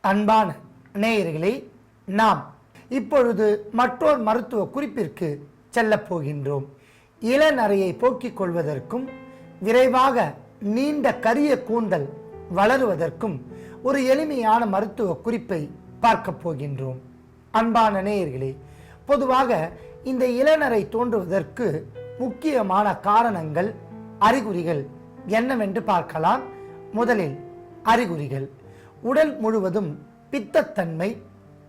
அன்பான நேயர்களே நாம் இப்பொழுது மற்றொரு மருத்துவ குறிப்பிற்கு செல்லப் போகின்றோம். இளநரையை போக்கிக் கொள்வதற்கும் விரைவாக நீண்ட கரிய கூந்தல் வளருவதற்கும் ஒரு எளிமையான மருத்துவ குறிப்பை பார்க்கப் போகின்றோம். அன்பான நேயர்களே பொதுவாக இந்த இளநரை தோன்றுவதற்கு முக்கியமான காரணங்கள் அறிகுறிகள் என்னவென்று பார்க்கலாம். முதலில் அறிகுறிகள். உடல் முழுவதும் பித்தத்தன்மை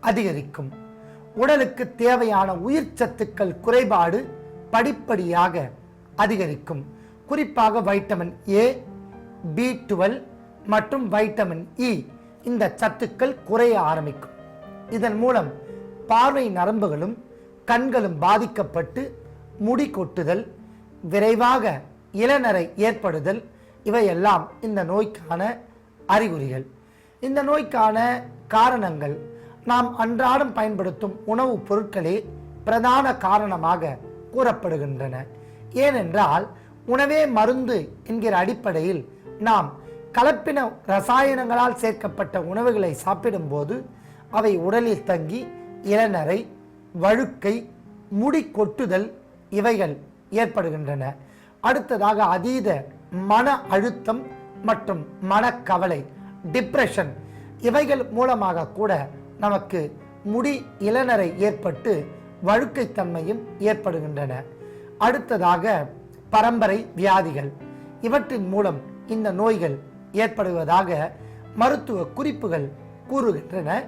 அதிகரிக்கும். உடலுக்கு தேவையான உயிர் சத்துக்கள் குறைபாடு படிப்படியாக அதிகரிக்கும். குறிப்பாக வைட்டமின் ஏ பி டுவெல் மற்றும் வைட்டமின் இ e இந்த சத்துக்கள் குறைய ஆரம்பிக்கும். இதன் மூலம் பார்வை நரம்புகளும் கண்களும் பாதிக்கப்பட்டு முடி கொட்டுதல் விரைவாக இளநரை ஏற்படுதல் இவையெல்லாம் இந்த நோய்க்கான அறிகுறிகள். இந்த நோய்க்கான காரணங்கள் நாம் அன்றாடம் பயன்படுத்தும் உணவுப் பொருட்களே பிரதான காரணமாக கூறப்படுகின்றன. ஏனென்றால் உணவே மருந்து என்கிற அடிப்படையில் நாம் கலப்பின ரசாயனங்களால் சேர்க்கப்பட்ட உணவுகளை சாப்பிடும்போது அவை உடலில் தங்கி இளநரை வழுக்கை முடி கொட்டுதல் இவைகள் ஏற்படுகின்றன. அடுத்ததாக அதீத மன அழுத்தம் மற்றும் மனக்கவலை டிப்ரெஷன் இவைகள் மூலமாக கூட நமக்கு முடி இளநரை ஏற்பட்டு வழுக்கைத்தன்மையும் ஏற்படுகின்றன. அடுத்ததாக பரம்பரை வியாதிகள். இவற்றின் மூலம் இந்த நோய்கள் ஏற்படுவதாக மருத்துவ குறிப்புகள் கூறுகின்றன.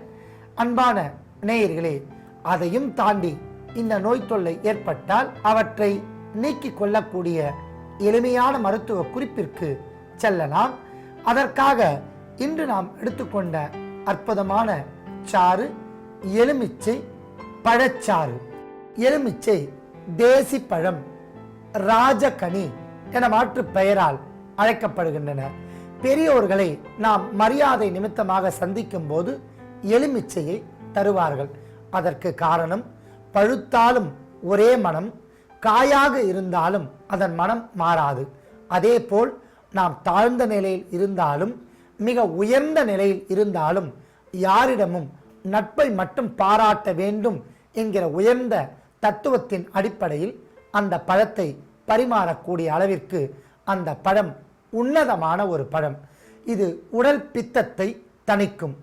அன்பான நேயர்களே அதையும் தாண்டி இந்த நோய் தொல்லை ஏற்பட்டால் அவற்றை நீக்கிக் கொள்ளக்கூடிய எளிமையான மருத்துவ குறிப்பிற்கு செல்லலாம். அதற்காக இன்று நாம் எடுத்துக்கொண்ட அற்புதமான சாறு எலுமிச்சை பழச்சாறு. எலுமிச்சை தேசி பழம் ராஜகனி என மாற்று பெயரால் அழைக்கப்படுகின்றன. பெரியோர்களை நாம் மரியாதை நிமித்தமாக சந்திக்கும் போது எலுமிச்சையை தருவார்கள். அதற்கு காரணம் பழுத்தாலும் ஒரே மனம் காயாக இருந்தாலும் அதன் மனம் மாறாது. அதேபோல் நாம் தாழ்ந்த நிலையில் இருந்தாலும் மிக உயர்ந்த நிலையில் இருந்தாலும் யாரிடமும் நட்பை மட்டும் பாராட்ட வேண்டும் என்கிற உயர்ந்த தத்துவத்தின் அடிப்படையில் அந்த பழத்தை பரிமாறக்கூடிய அளவிற்கு அந்த பழம் உன்னதமான ஒரு பழம். இது உடல் பித்தத்தை தணிக்கும்.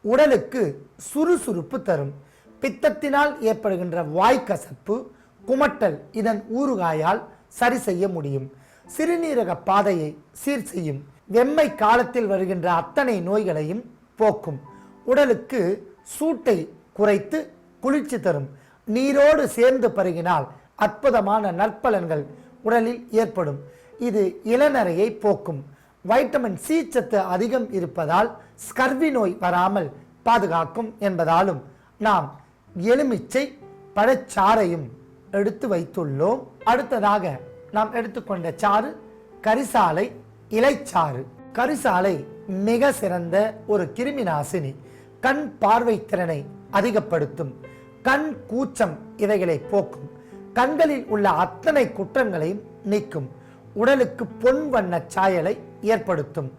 உடலுக்கு சுறுசுறுப்பு தரும். பித்தத்தினால் ஏற்படுகின்ற வாய்க்கசப்பு குமட்டல் இதன் ஊறுகாயால் சரி செய்ய முடியும். சிறுநீரக பாதையை சீர் செய்யும். வெம்மை காலத்தில் வருகின்ற அத்தனை நோய்களையும் போக்கும். உடலுக்கு சூட்டை குறைத்து குளிர்ச்சி தரும். நீரோடு சேர்ந்து பருகினால் அற்புதமான நற்பலன்கள் உடலில் ஏற்படும். இது இளநரையை போக்கும். வைட்டமின் சி சத்து அதிகம் இருப்பதால் ஸ்கர்வி நோய் வராமல் பாதுகாக்கும் என்பதாலும் நாம் எலுமிச்சை பழச்சாறையும் எடுத்து வைத்துள்ளோம். அடுத்ததாக நாம் எடுத்துக்கொண்ட சாறு கரிசாலை இலைச்சாறு. கரிசாலை மிக சிறந்த ஒரு கிருமி நாசினி கண் பார்வை திறனை அதிகப்படுத்தும். கண் கூச்சம் இவைகளை போக்கும். கண்களில் உள்ள அத்தனை குற்றங்களையும் நீக்கும். உடலுக்கு பொன் வண்ண சாயலை ஏற்படுத்தும்.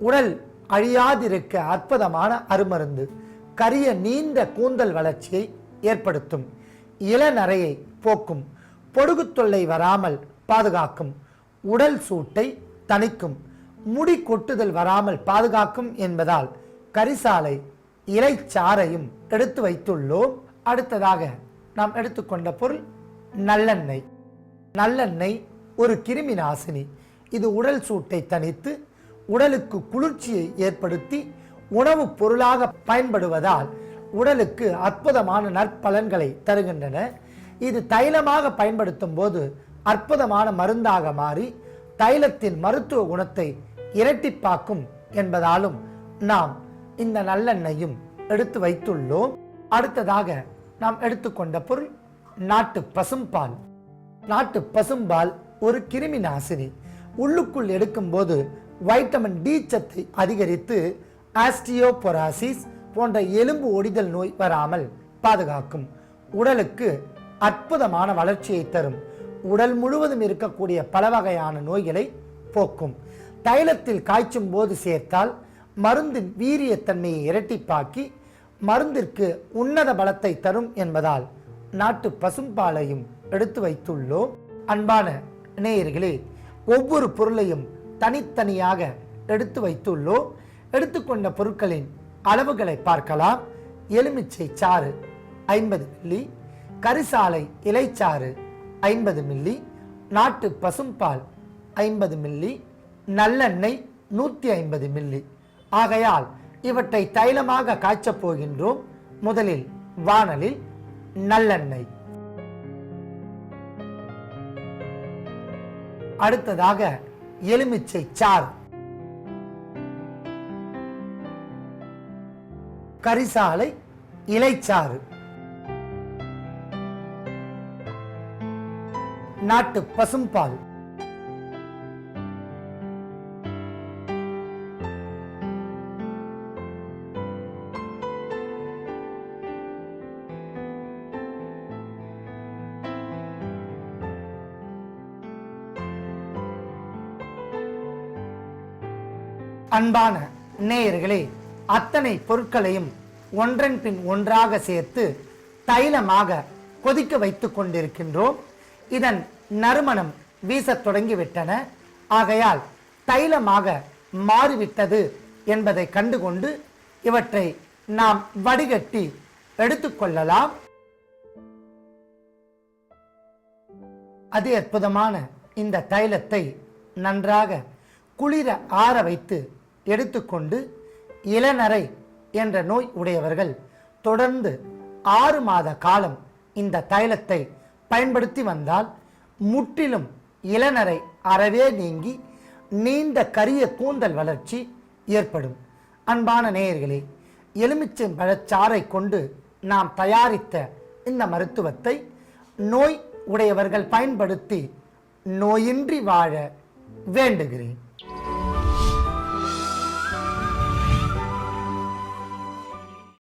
உடல் அழியாதிருக்க அற்புதமான அருமருந்து. கரிய நீண்ட கூந்தல் வளர்ச்சியை ஏற்படுத்தும். இளநரையை போக்கும். பொடுகு தொல்லை வராமல் பாதுகாக்கும். உடல் சூட்டை தணிக்கும் முடி கொட்டுதல் வராமல் பாதுகாக்கும் என்பதால் கரிசாலை இலைச்சாறையும் எடுத்து வைத்துள்ளோம். அடுத்ததாக நாம் எடுத்துக்கொண்ட பொருள் நல்லெண்ணெய். நல்லெண்ணெய் ஒரு கிருமி நாசினி. இது உடல் சூட்டை தணித்து உடலுக்கு குளிர்ச்சியை ஏற்படுத்தி உணவுப் பொருளாக பயன்படுவதால் உடலுக்கு அற்புதமான நற்பலன்களை தருகின்றன. இது தைலமாக பயன்படுத்தும் போது அற்புதமான மருந்தாக மாறி தைலத்தின் மருத்துவ குணத்தை இரட்டிப்பாக்கும் என்பதாலும் நாம் இந்த நல்லெண்ணெயும் எடுத்து வைத்துள்ளோம். அடுத்ததாக நாம் எடுத்துக்கொண்ட பொருள் நாட்டு பசும்பால். நாட்டு பசும்பால் ஒரு கிருமி நாசினி. உள்ளுக்குள் எடுக்கும்போது வைட்டமின் டி சத்தை அதிகரித்து ஆஸ்டியோபொராசிஸ் போன்ற எலும்பு ஒடிதல் நோய் வராமல் பாதுகாக்கும். உடலுக்கு அற்புதமான வளர்ச்சியை தரும். உடல் முழுவதும் இருக்கக்கூடிய பல வகையான நோய்களை போக்கும். தைலத்தில் காய்ச்சும் போது சேர்த்தால் மருந்தின் வீரியத்தன்மையை இரட்டிப்பாக்கி மருந்திற்கு உன்னத பலத்தை தரும் என்பதால் நாட்டு பசும்பாலையும் எடுத்து வைத்துள்ளோம். அன்பான நேயர்களே ஒவ்வொரு பொருளையும் தனித்தனியாக எடுத்து வைத்துள்ளோம். எடுத்துக்கொண்ட பொருட்களின் அளவுகளை பார்க்கலாம். எலுமிச்சை சாறு ஐம்பது மில்லி கரிசாலை இலைச்சாறு ஐம்பது மில்லி நாட்டு பசும்பால் ஐம்பது மில்லி நல்லெண்ணெய் நூற்றி ஐம்பது மில்லி. ஆகையால் இவற்றை தைலமாக காய்ச்சப் போகின்றோம். முதலில் வாணலில் நல்லெண்ணெய். அடுத்ததாக எலுமிச்சை சாறு. கரிசாலை இலைச்சாறு. நாட்டு பசும்பால். அன்பான நேயர்களே அத்தனை பொருட்களையும் ஒன்றன் பின் ஒன்றாக சேர்த்து தைலமாக கொதிக்க வைத்துக் கொண்டிருக்கின்றோம். இதன் நறுமணம் வீசத் தொடங்கிவிட்டன. ஆகையால் தைலமாக மாறிவிட்டது என்பதை கண்டுகொண்டு இவற்றை நாம் வடிகட்டி எடுத்துக்கொள்ளலாம் அதி அற்புதமான இந்த தைலத்தை நன்றாக குளிர ஆற வைத்து எடுத்துக்கொண்டு இளநரை என்ற நோய் உடையவர்கள் தொடர்ந்து ஆறு மாத காலம் இந்த தைலத்தை பயன்படுத்தி வந்தால் முற்றிலும் இளநரை அறவே நீங்கி நீண்ட கரிய கூந்தல் வளர்ச்சி ஏற்படும். அன்பான நேயர்களே எலுமிச்சை பழச்சாறை கொண்டு நாம் தயாரித்த இந்த மருத்துவத்தை நோய் உடையவர்கள் பயன்படுத்தி நோயின்றி வாழ வேண்டுகிறேன்.